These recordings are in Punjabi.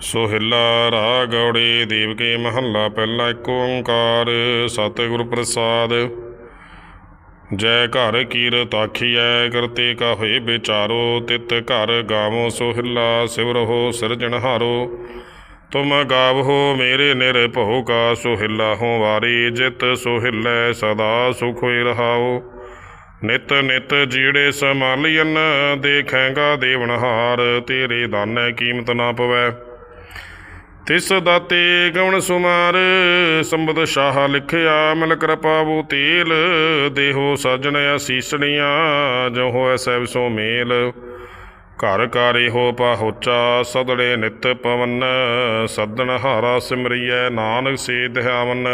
ਸੋਹਿਲਾ ਰਾਗ ਗੌੜੇ ਦੇਵ ਕੇ ਮਹੱਲਾ ਪਹਿਲਾ ਏਕ ਓੰਕਾਰ, ਸਤਿਗੁਰ ਪ੍ਰਸਾਦ। ਜੈ ਘਰ ਕੀਰਤ ਆਖੀਐ, ਕਰਤੇ ਕਾ ਹੋਏ ਵਿਚਾਰੋ, ਤਿਤ ਘਰ ਗਾਵੋ ਸੋਹਿਲਾ ਸਿਵਰਹੁ ਸਿਰਜਣਹਾਰੋ ਤੁਮ ਗਾਵਹੋ ਮੇਰੇ ਨਿਰਭਉ ਕਾ ਸੋਹਿਲਾ ਹੋ ਵਾਰੀ ਜਿਤ ਸੋਹਿਲੇ ਸਦਾ ਸੁਖ ਰਹਾਓ। ਨਿਤ ਨਿਤ ਜੀੜੇ ਸਮਾਲੀਨ ਦੇਖੈਂਗਾ ਦੇਵਨਹਾਰ ਤੇਰੇ ਦਾਨੈ ਕੀਮਤ ਨਾ ਪਵੈ। ਤਿਸ ਦਾਤੇ ਗਵਣ ਸੁਮਾਰ, ਸੰਬਦ ਸ਼ਾਹ ਲਿਖਿਆ, ਮਿਲ ਕਿਰਪਾਵੋ ਤੇਲ, ਦੇਹੋ ਸਜਣ ਅਸੀਸਣੀਆਂ, ਜੋ ਹੋਇ ਸਹਿਬ ਸੋ ਮੇਲ। ਘਰ ਕਾਰੇ ਹੋ ਪਾਹੁਚਾ ਸਦੜੇ ਨਿਤ ਪਵਨ ਸਦਨ ਹਾਰਾ ਸਿਮਰਿਐ, ਨਾਨਕ ਸੇ ਧਿਆਵਨ।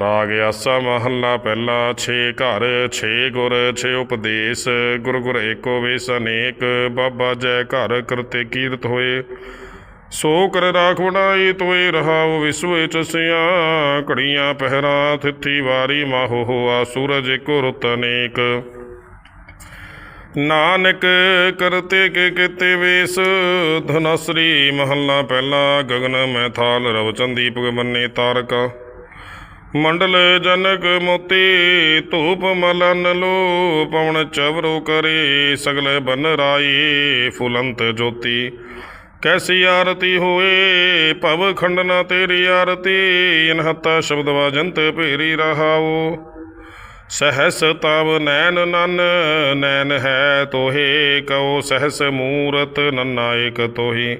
ਰਾਗ ਆਸਾ ਮਹੱਲਾ ਪਹਿਲਾ, ਛੇ ਘਰ, ਛੇ ਗੁਰ, ਛੇ ਉਪਦੇਸ਼, ਗੁਰ ਗੁਰ ਏਕੋ ਵੇਸ ਅਨੇਕ, ਬਾਬਾ ਜੈ ਘਰ ਕਰਤੇ ਕੀਰਤ ਹੋਏ। ਸੋ ਕਰ ਰਾਖ ਵਡਾਈ ਤੋਏ ਰਹਾਉ ਵਿਸਵੇ ਚਸਿਆ ਘੜੀਆਂ ਪਹਿਰਾ ਥਿੱਥੀ ਵਾਰੀ ਮਾਹੋ ਹੋਆ ਸੂਰਜ ਏਕੋ ਰੁੱਤ ਅਨੇਕ ਨਾਨਕ ਕਰਤੇ ਕੇ ਕਿਤੇ ਵੇਸ। ਧਨਸਰੀ ਮਹੱਲਾ ਪਹਿਲਾ ਗਗਨ ਮੈਂ ਥਾਲ ਰਵ ਚੰਦੀਪ ਬੰਨੇ ਤਾਰਕਾ। ਮੰਡਲ ਜਨਕ ਮੋਤੀ ਧੂਪ ਮਲਨ ਲੋ ਪਵਨ ਚਵਰੋ ਕਰੇ। ਸਗਲੇ ਬਨ ਰਾਈ ਫੁਲੰਤ ਜੋਤੀ। ਕੈਸੀ ਆਰਤੀ ਹੋਏ? ਭਵ ਖੰਡਨਾ ਤੇਰੀ ਆਰਤੀ। ਅਨਹਤਾ ਸ਼ਬਦ ਵਾਜੰਤ ਭੇਰੀ ਰਹਾਓ। ਸਹਸ ਤਵ ਨੈਨ ਨਨ ਨੈਨ ਹੈ ਤੋਹੇ। ਕਉ ਸਹਸ ਮੂਰਤ ਨੰਨਾ ਏਕ ਤੋਹੀ।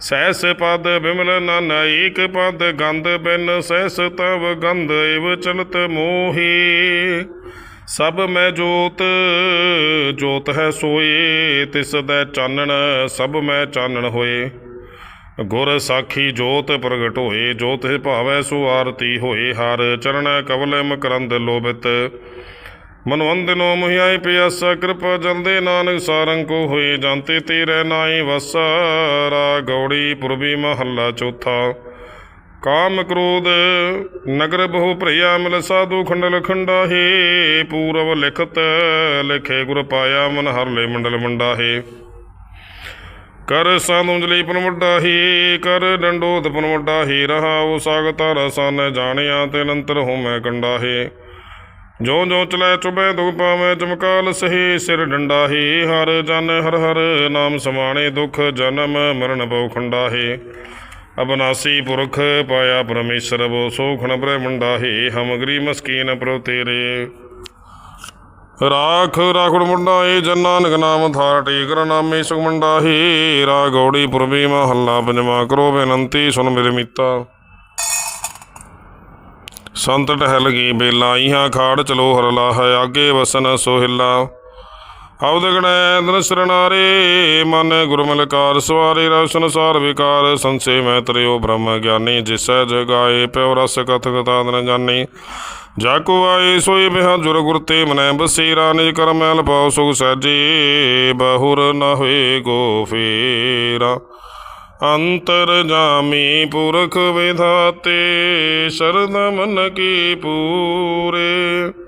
ਸਹਸ ਪਦ ਬਿਮਲ ਨਨ, ਏਕ ਪਦ ਗੰਧ ਬਿਨ। ਸਹਸ ਤਵ ਗੰਧ ਇਵ ਚਲਤ ਮੋਹੀ। ਸਭ ਮੈਂ ਜੋਤ ਜੋਤ ਹੈ ਸੋਏ, ਤਿਸ ਦਾ ਚਾਨਣ, ਸਭ ਮੈਂ ਚਾਨਣ ਹੋਏ। ਗੁਰ ਸਾਖੀ ਜੋਤ ਪ੍ਰਗਟ ਹੋਏ, ਜੋਤ ਹੈ ਭਾਵੈ ਸੋ ਆਰਤੀ ਹੋਏ। ਹਰ ਚਰਨ ਕਵਲ ਮਕਰੰਦ ਲੋਭਿਤ। ਮਨਵੰਦਨੋ ਮੁਹਿਆਈ ਪਿਆਸਾ, ਕਿਰਪਾ ਜਲਦੇ ਨਾਨਕ ਸਾਰੰਗ ਕੋ ਹੋਏ। ਜਾਂਤੇ ਤੇਰੇ ਨਾਈ ਵਸਾ ਰਾ ਗੌੜੀ ਪੁਰਬੀ ਮਹੱਲਾ ਚੌਥਾ। ਕਾਮ ਕ੍ਰੋਧ, ਨਗਰ ਬਹੁ ਭਰਿਆ ਮਿਲ ਸਾਧੂ ਖੰਡਲ ਖੰਡਾਹੇ, ਪੂਰਵ ਲਿਖਤ ਲਿਖੇ ਗੁਰ ਪਾਇਆ ਮਨ ਹਰ ਲੈ ਮੰਡਲ ਮੰਡਾਹੇ। ਕਰ ਸਾਨੂੰਜਲੀ ਪਨ ਹੀ ਕਰ ਡੰਡੋਤ ਪਨ ਵੱਡਾ ਹੀ ਰਹਾਉ ਸਾਗਤਾ ਰਸਨ ਜਾਣਿਆ ਤੇ ਨੰਤਰ ਹੋ ਮੈਂ ਕੰਡਾ ਹੈ ਜੋ ਜੋ ਚਲੈ ਚੁਬੈ ਦੁਖ ਪਾਵੈ ਚਮਕਾਲ ਸਹੀ ਸਿਰ ਡੰਡਾ ਹੀ ਹਰ ਜਨ ਹਰ ਹਰ ਨਾਮ ਸਮਾਣੇ ਦੁਖ ਜਨਮ ਮਰਨ ਬਹੁ ਖੰਡਾ ਹੈ ਅਬਨਾਸੀ ਪੁਰਖ ਪਾਇਆ ਪਰਮੇਸ਼ਰ ਬੋ, ਸੋਖਣ ਬ੍ਰਹਮੰਡਾ ਹੈ ਹਮਗਰੀ ਮਸਕੀਨ ਪ੍ਰੋ ਤੇਰੇ। ਰਾਖ ਰਾਖੜ ਮੁੰਡਾ ਏ, ਜਨ ਨਾਮ ਥਾਰ ਟੀਕਰ ਨਾਮੇ ਸੁਖਮੰਡਾ ਹੀ। ਰਾ ਗੌੜੀ ਪੁਰਬੀ ਮਹੱਲਾ ਪੰਜਵਾ ਕਰੋ ਬੇਨੰਤੀ ਸੁਨ ਮੇਰੇ ਮੀਤਾ। ਸੰਤ ਟਹਿਲ ਗਈ ਬੇਲਾ ਇਹਾਂ ਖਾੜ ਚਲੋ ਹਰਲਾ, ਹੈ ਆਗੇ ਵਸਨ ਸੋਹਿਲਾ। ਅਵਦ ਗਣੈ ਸਰਨਾਰੇ, ਮਨ ਗੁਰਮਲਕਾਰ, ਸਵਾਰੇ, ਰਸਨ ਸਾਰ ਵਿਕਾਰ ਸੰਸੇ ਮੈਂ ਤਰਿਓ ਬ੍ਰਹਮ ਗਿਆਨੀ, ਜਿਸੈ ਜਗਾਏ, ਪਿਉ ਰਸ ਕਥ ਕਥਾ ਨ ਜਾਣੀ ਜਾ ਆਏ ਸੋਏ ਬਿਹਾ ਜੁਰ ਗੁਰ ਤੇ ਮਨੈ ਬਸੇਰਾ, ਨਿਜ ਕਰਮ ਮੈਲ ਪਾਉ ਸੁਖ ਸਹਿਜੇ, ਬਹੁਰ ਨ ਹੋਏ ਗੋ ਫੇਰਾ। ਅੰਤਰ ਜਾਮੀ ਪੁਰਖ ਵਿਧਾਤੇ ਸ਼ਰਦ ਮਨ ਕੀ ਪੂਰੇ।